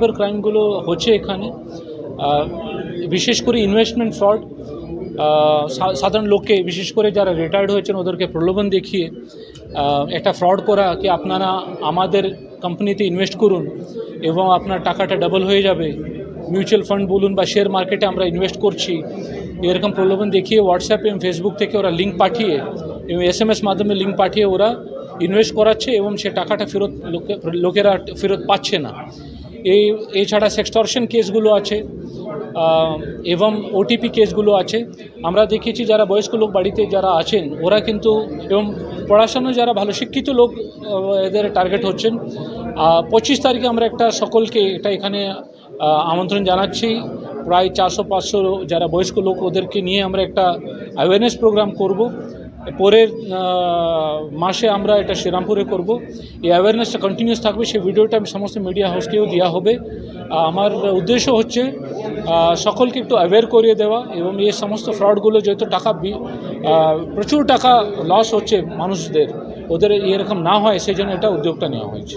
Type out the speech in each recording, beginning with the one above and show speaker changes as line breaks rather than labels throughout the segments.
Cyber ক্রাইমগুলো হচ্ছে এখানে। বিশেষ করে ইনভেস্টমেন্ট ফ্রড সাধারণ লোককে, বিশেষ করে যারা রিটায়ার্ড হয়েছেন ওদেরকে প্রলোভন দেখিয়ে একটা ফ্রড করা কি আপনারা আমাদের কোম্পানিতে ইনভেস্ট করুন এবং আপনার টাকাটা ডাবল হয়ে যাবে। মিউচুয়াল ফান্ড বলুন বা শেয়ার মার্কেটে আমরা ইনভেস্ট করছি। এরকম প্রলোভন দেখিয়ে হোয়াটসঅ্যাপ এবং ফেসবুক থেকে ওরা লিঙ্ক পাঠিয়ে এবং এস এম এস মাধ্যমে লিঙ্ক পাঠিয়ে ওরা ইনভেস্ট করাচ্ছে এবং সে টাকাটা ফেরত লোকে, লোকেরা ফেরত পাচ্ছে না। এই, এছাড়া সেক্সটর্শন কেসগুলো আছে এবং ওটিপি কেসগুলো আছে। আমরা দেখেছি যারা বয়স্ক লোক বাড়িতে যারা আছেন, ওরা কিন্তু, এবং পড়াশোনা যারা ভালো শিক্ষিত লোক এদের টার্গেট হচ্ছেন। পঁচিশ তারিখে আমরা একটা সকলকে এটা এখানে আমন্ত্রণ জানাচ্ছি। প্রায় চারশো পাঁচশো যারা বয়স্ক লোক ওদেরকে নিয়ে আমরা একটা অ্যাওয়ারনেস প্রোগ্রাম করব। পরের মাসে আমরা এটা শ্রীরামপুরে করব। এই অ্যাওয়ারনেসটা কন্টিনিউস থাকবে। সেই ভিডিওটা আমি সমস্ত মিডিয়া হাউসকেও দেওয়া হবে। আমার উদ্দেশ্য হচ্ছে সকলকে একটু অ্যাওয়্যার করিয়ে দেওয়া এবং এই সমস্ত ফ্রডগুলো যেহেতু টাকা প্রচুর টাকা লস হচ্ছে মানুষদের, ওদের এরকম না হয়, সেই জন্য এটা উদ্যোগটা নেওয়া হয়েছে।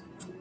guys.